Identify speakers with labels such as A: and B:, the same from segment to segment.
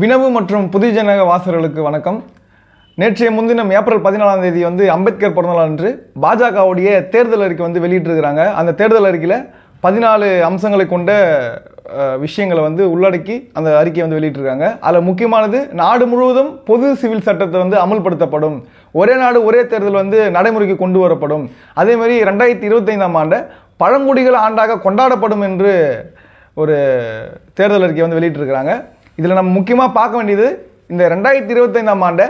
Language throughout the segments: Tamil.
A: வினவு மற்றும் புதுஜனக வாசகர்களுக்கு வணக்கம். நேற்றைய முன்தினம் ஏப்ரல் பதினாலாம் தேதி வந்து அம்பேத்கர் பிறந்தநாள் அன்று பாஜகவுடைய தேர்தல் அறிக்கை வந்து வெளியிட்டிருக்கிறாங்க. அந்த தேர்தல் அறிக்கையில் பதினாலு அம்சங்களை கொண்ட விஷயங்களை வந்து உள்ளடக்கி அந்த அறிக்கையை வந்து வெளியிட்டிருக்காங்க. அதில் முக்கியமானது நாடு முழுவதும் பொது சிவில் சட்டத்தை வந்து அமல்படுத்தப்படும். ஒரே நாடு ஒரே தேர்தல் வந்து நடைமுறைக்கு கொண்டு வரப்படும். அதேமாதிரி ரெண்டாயிரத்தி இருபத்தைந்தாம் ஆண்டு பழங்குடிகள் ஆண்டாக கொண்டாடப்படும் என்று ஒரு தேர்தல் அறிக்கை வந்து வெளியிட்டிருக்கிறாங்க. இதில் நம்ம முக்கியமாக பார்க்க வேண்டியது இந்த ரெண்டாயிரத்தி இருபத்தைந்தாம் ஆண்டை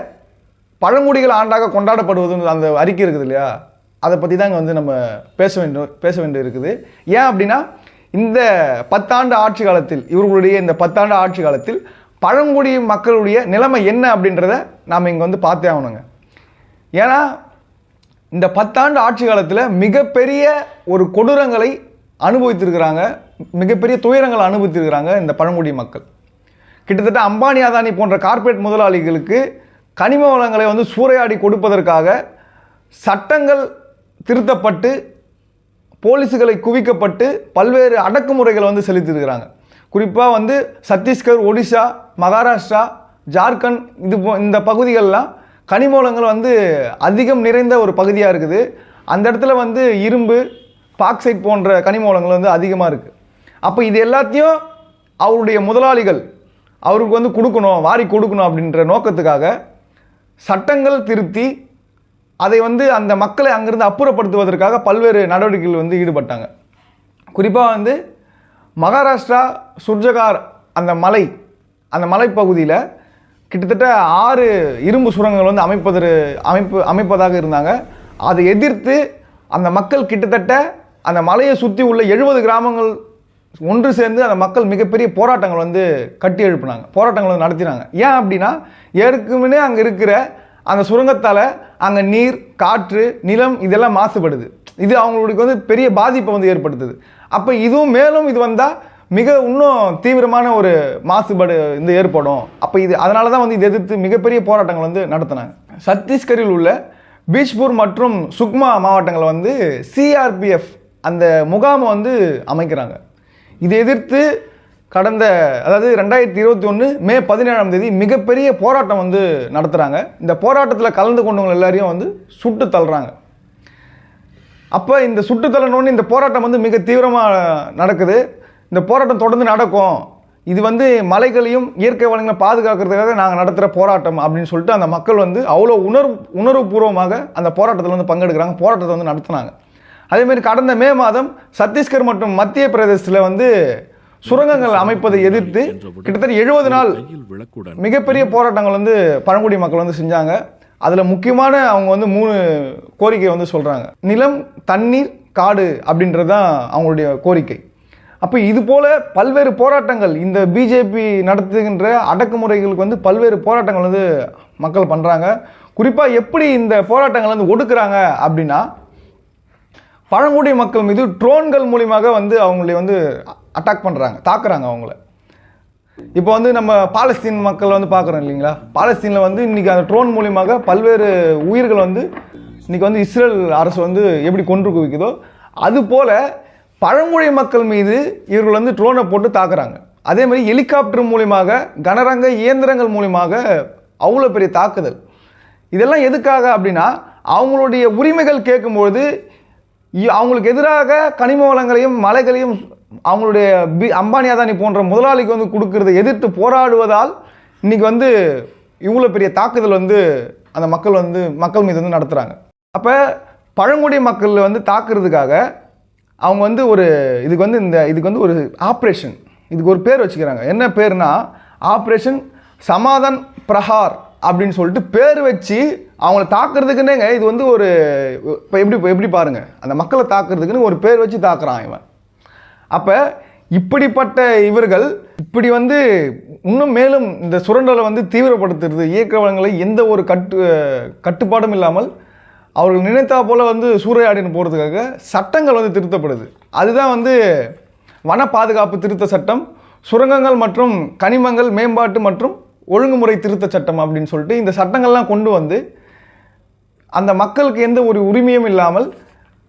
A: பழங்குடிகள் ஆண்டாக கொண்டாடப்படுவது அந்த அறிக்கை இருக்குது இல்லையா? அதை பற்றி தான் இங்கே வந்து நம்ம பேச வேண்டும் பேச வேண்டி இருக்குது. ஏன் அப்படின்னா இந்த பத்தாண்டு ஆட்சி காலத்தில் இவர்களுடைய இந்த பத்தாண்டு ஆட்சி காலத்தில் பழங்குடி மக்களுடைய நிலைமை என்ன அப்படின்றத நாம் இங்கே வந்து பார்த்தே ஆகணுங்க. ஏன்னா இந்த பத்தாண்டு ஆட்சி காலத்தில் மிகப்பெரிய ஒரு கொடூரங்களை அனுபவித்திருக்கிறாங்க மிகப்பெரிய துயரங்களை அனுபவித்திருக்கிறாங்க இந்த பழங்குடி மக்கள். கிட்டத்தட்ட அம்பானி அதானி போன்ற கார்ப்பரேட் முதலாளிகளுக்கு கனிம வளங்களை வந்து சூறையாடி கொடுப்பதற்காக சட்டங்கள் திருத்தப்பட்டு போலீஸுகளை குவிக்கப்பட்டு பல்வேறு அடக்குமுறைகளை வந்து செலுத்தியிருக்கிறாங்க. குறிப்பாக வந்து சத்தீஸ்கர் ஒடிஷா மகாராஷ்டிரா ஜார்க்கண்ட் இது போ இந்த பகுதிகள்லாம் கனிமூலங்கள் வந்து அதிகம் நிறைந்த ஒரு பகுதியாக இருக்குது. அந்த இடத்துல வந்து இரும்பு பாக்சைட் போன்ற கனிமூலங்கள் வந்து அதிகமாக இருக்குது அப்போ இது எல்லாத்தையும் அவருடைய முதலாளிகள் அவருக்கு வந்து கொடுக்கணும் வாரி கொடுக்கணும் அப்படின்ற நோக்கத்துக்காக சட்டங்கள் திருத்தி அதை வந்து அந்த மக்களை அங்கிருந்து அப்புறப்படுத்துவதற்காக பல்வேறு நடவடிக்கைகள் வந்து ஈடுபட்டாங்க. குறிப்பாக வந்து மகாராஷ்டிரா சுர்ஜகார் அந்த மலை அந்த மலைப்பகுதியில் கிட்டத்தட்ட ஆறு இரும்பு சுரங்கங்கள் வந்து அமைப்பதற்கு அமைப்பு அமைப்பதாக இருந்தாங்க. அதை எதிர்த்து அந்த மக்கள் கிட்டத்தட்ட அந்த மலையை சுற்றி உள்ள எழுபது கிராமங்கள் ஒன்று சேர்ந்து அந்த மக்கள் மிகப்பெரிய போராட்டங்கள் வந்து கட்டி எழுப்பினாங்க. போராட்டங்கள் வந்து நடத்தினாங்க. ஏன் அப்படின்னா ஏற்கனவே அங்கே இருக்கிற அந்த சுரங்கத்தால் அங்கே நீர் காற்று நிலம் இதெல்லாம் மாசுபடுது. இது அவங்களுக்கு வந்து பெரிய பாதிப்பை வந்து ஏற்படுத்துது. அப்போ இதுவும் மேலும் இது வந்தால் மிக இன்னும் தீவிரமான ஒரு மாசுபாடு இந்த ஏற்படும். அப்போ இது அதனால தான் வந்து இதை எதிர்த்து மிகப்பெரிய போராட்டங்கள் வந்து நடத்தினாங்க. சத்தீஸ்கரில் உள்ள பீஷ்பூர் மற்றும் சுக்மா மாவட்டங்களில் வந்து சிஆர்பிஎஃப் அந்த முகாமை வந்து அமைக்கிறாங்க. இதை எதிர்த்து கடந்த அதாவது ரெண்டாயிரத்தி இருபத்தி ஒன்று மே பதினேழாம் தேதி மிகப்பெரிய போராட்டம் வந்து நடத்துகிறாங்க இந்த போராட்டத்தில் கலந்து கொண்டவங்க எல்லாரையும் வந்து சுட்டு தள்ளுறாங்க. அப்போ இந்த சுட்டு தள்ளணுன்னு இந்த போராட்டம் வந்து மிக தீவிரமாக நடக்குது. இந்த போராட்டம் தொடர்ந்து நடக்கும். இது வந்து மலைகளையும் இயற்கை வளங்களை பாதுகாக்கிறதுக்காக நாங்கள் நடத்துகிற போராட்டம் அப்படின்னு சொல்லிட்டு அந்த மக்கள் வந்து அவ்வளோ உணர்வு உணர்வுபூர்வமாக அந்த போராட்டத்தில் வந்து பங்கெடுக்கிறாங்க போராட்டத்தை வந்து நடத்துனாங்க. அதேமாதிரி கடந்த மே மாதம் சத்தீஸ்கர் மற்றும் மத்திய பிரதேசத்தில் வந்து சுரங்கங்கள் அமைப்பதை எதிர்த்து கிட்டத்தட்ட எழுபது நாள் மிகப்பெரிய போராட்டங்கள் வந்து பழங்குடி மக்கள் வந்து செஞ்சாங்க. அதில் முக்கியமான அவங்க வந்து மூணு கோரிக்கை வந்து சொல்கிறாங்க நிலம் தண்ணீர் காடு அப்படின்றது தான் அவங்களுடைய கோரிக்கை. அப்போ இது போல பல்வேறு போராட்டங்கள் இந்த பிஜேபி நடத்துகின்ற அடக்குமுறைகளுக்கு வந்து பல்வேறு போராட்டங்கள் வந்து மக்கள் பண்ணுறாங்க குறிப்பாக எப்படி இந்த போராட்டங்கள் வந்து ஒடுக்குறாங்க அப்படின்னா பழங்குடி மக்கள் மீது ட்ரோன்கள் மூலியமாக வந்து அவங்களை வந்து அட்டாக் பண்ணுறாங்க தாக்குறாங்க அவங்கள. இப்போ வந்து நம்ம பாலஸ்தீன் மக்கள் வந்து பார்க்குறோம் இல்லைங்களா? பாலஸ்தீனில் வந்து இன்னைக்கு அந்த ட்ரோன் மூலியமாக பல்வேறு உயிர்கள் வந்து இன்னைக்கு வந்து இஸ்ரேல் அரசு வந்து எப்படி கொன்று குவிக்குதோ அது போல பழங்குடி மக்கள் மீது இவர்கள் வந்து ட்ரோனை போட்டு தாக்குறாங்க. அதே மாதிரி ஹெலிகாப்டர் மூலியமாக கனரங்க இயந்திரங்கள் மூலியமாக அவ்வளோ பெரிய தாக்குதல். இதெல்லாம் எதுக்காக அப்படின்னா அவங்களுடைய உரிமைகள் கேட்கும்பொழுது அவங்களுக்கு எதிராக கனிம வளங்களையும் மலைகளையும் அவங்களுடைய பி அம்பானி அதானி போன்ற முதலாளிக்கு வந்து கொடுக்கறத எதிர்த்து போராடுவதால் இன்றைக்கி வந்து இவ்வளோ பெரிய தாக்குதல் வந்து அந்த மக்கள் வந்து மக்கள் மீது வந்து நடத்துகிறாங்க அப்போ பழங்குடி மக்கள் வந்து தாக்குறதுக்காக அவங்க வந்து ஒரு இதுக்கு வந்து இந்த இதுக்கு வந்து ஒரு ஆப்ரேஷன் இதுக்கு ஒரு பேர் வச்சுக்கிறாங்க. என்ன பேர்னா ஆப்ரேஷன் சமாதான் பிரஹார். அப்படின்னு சொல்லிட்டு பேர் வச்சு அவங்கள தாக்குறதுக்குன்னேங்க இது வந்து ஒரு இப்போ எப்படி இப்போ எப்படி பாருங்க. அந்த மக்களை தாக்குறதுக்குன்னு ஒரு பேர் வச்சு தாக்குறான் இவன். அப்போ இப்படிப்பட்ட இவர்கள் இப்படி வந்து இன்னும் மேலும் இந்த சுரண்டலை வந்து தீவிரப்படுத்துறது இயக்க வளங்களை எந்த ஒரு கட்டு கட்டுப்பாடும் இல்லாமல் அவர்கள் நினைத்தா போல் வந்து சூறையாடின்னு போகிறதுக்காக சட்டங்கள் வந்து திருத்தப்படுது. அதுதான் வந்து வன பாதுகாப்பு திருத்த சட்டம். சுரங்கங்கள் மற்றும் கனிமங்கள் மேம்பாட்டு மற்றும் ஒழுங்குமுறை திருத்த சட்டம் அப்படின்னு சொல்லிட்டு இந்த சட்டங்கள்லாம் கொண்டு வந்து அந்த மக்களுக்கு எந்த ஒரு உரிமையும் இல்லாமல்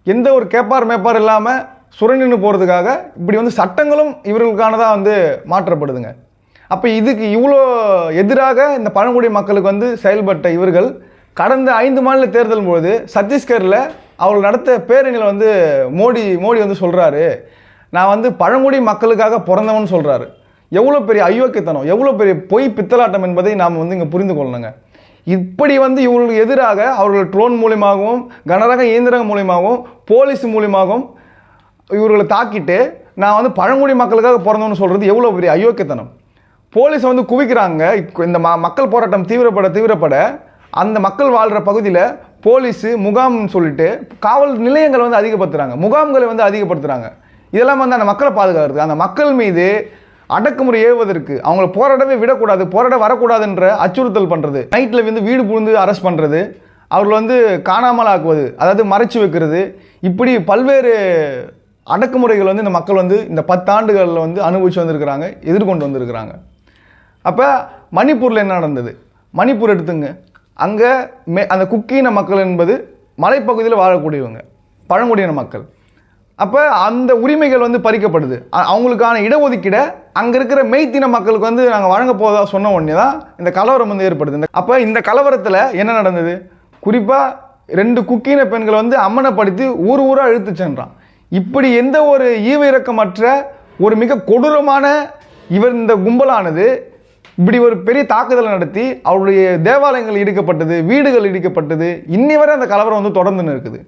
A: எந்த ஒரு கேப்பார் மேப்பார் இல்லாமல் சுரண்டின்னு போகிறதுக்காக இப்படி வந்து சட்டங்களும் இவர்களுக்கானதாக வந்து மாற்றப்படுதுங்க. அப்போ இதுக்கு இவ்வளோ எதிராக இந்த பழங்குடி மக்களுக்கு வந்து செயல்பட்ட இவர்கள் கடந்த ஐந்து மாநில தேர்தல் பொழுது சத்தீஸ்கரில் அவர்கள் நடத்த பேரணியில் வந்து மோடி மோடி வந்து சொல்கிறாரு நான் வந்து பழங்குடி மக்களுக்காக பிறந்தவன் சொல்கிறாரு எவ்வளோ பெரிய அயோக்கியத்தனம் எவ்வளோ பெரிய பொய் பித்தலாட்டம் என்பதை நாம் வந்து இங்கே புரிந்து கொள்ளணுங்க. இப்படி வந்து இவர்களுக்கு எதிராக அவர்கள் ட்ரோன் மூலியமாகவும் கனரக இயந்திரங்கள் மூலியமாகவும் போலீஸ் மூலியமாகவும் இவர்களை தாக்கிட்டு நான் வந்து பழங்குடி மக்களுக்காக பிறந்தோன்னு சொல்கிறது எவ்வளோ பெரிய அயோக்கியத்தனம். போலீஸ் வந்து குவிக்கிறாங்க. இந்த ம மக்கள் போராட்டம் தீவிரப்பட தீவிரப்பட அந்த மக்கள் வாழ்கிற பகுதியில் போலீஸு முகாம்னு சொல்லிட்டு காவல் நிலையங்கள் வந்து அதிகப்படுத்துகிறாங்க முகாம்களை வந்து அதிகப்படுத்துகிறாங்க இதெல்லாம் வந்து அந்த மக்களை பாதுகாக்கிறது அந்த மக்கள் மீது அடக்குமுறை ஏவுவதற்கு அவங்கள போராடவே விடக்கூடாது போராட வரக்கூடாதுன்ற அச்சுறுத்தல் பண்ணுறது நைட்டில் வந்து வீடு புகுந்து அரெஸ்ட் பண்ணுறது அவர்களை வந்து காணாமல் ஆக்குவது அதாவது மறைச்சு வைக்கிறது. இப்படி பல்வேறு அடக்குமுறைகள் வந்து இந்த மக்கள் வந்து இந்த பத்தாண்டுகளில் வந்து அனுபவிச்சு வந்திருக்கிறாங்க எதிர்கொண்டு வந்திருக்கிறாங்க. அப்போ மணிப்பூரில் என்ன நடந்தது? மணிப்பூர் எடுத்துங்க. அங்கே மே அந்த குக்கீன மக்கள் என்பது மலைப்பகுதியில் வாழக்கூடியவங்க பழங்குடியின மக்கள். அப்போ அந்த உரிமைகள் வந்து பறிக்கப்படுது. அவங்களுக்கான இடஒதுக்கீடை அங்கே இருக்கிற மெய்த்தின மக்களுக்கு வந்து நாங்கள் வழங்க போதா சொன்ன உடனே தான் இந்த கலவரம் வந்து ஏற்படுது. இந்த அப்போ இந்த கலவரத்தில் என்ன நடந்தது? குறிப்பாக ரெண்டு குக்கீன பெண்களை வந்து அம்மனப்படுத்தி ஊர் ஊராக இழுத்து சென்றான். இப்படி எந்த ஒரு ஈவ இரக்கமற்ற ஒரு மிக கொடூரமான இவர் இந்த கும்பலானது இப்படி ஒரு பெரிய தாக்குதலை நடத்தி அவருடைய தேவாலயங்கள் இடிக்கப்பட்டது வீடுகள் இடிக்கப்பட்டது இன்னி வரை அந்த கலவரம் வந்து தொடர்ந்துன்னு இருக்குது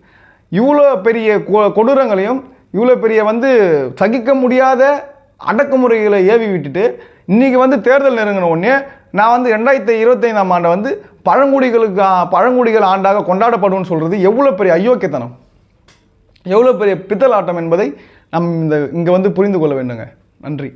A: இவ்வளோ பெரிய கொ- கொடூரங்களையும் இவ்வளோ பெரிய வந்து சகிக்க முடியாத அடக்குமுறைகளை ஏவி விட்டுட்டு இன்றைக்கி வந்து தேர்தல் நெருங்கின உடனே நான் வந்து ரெண்டாயிரத்தி இருபத்தைந்தாம் ஆண்டை வந்து பழங்குடிகளுக்கு பழங்குடிகள் ஆண்டாக கொண்டாடப்படும்னு சொல்கிறது எவ்வளோ பெரிய அயோக்கியத்தனம்? எவ்வளோ பெரிய பித்தலாட்டம் என்பதை நம் இந்த இங்கே வந்து புரிந்து கொள்ள வேண்டுங்க. நன்றி.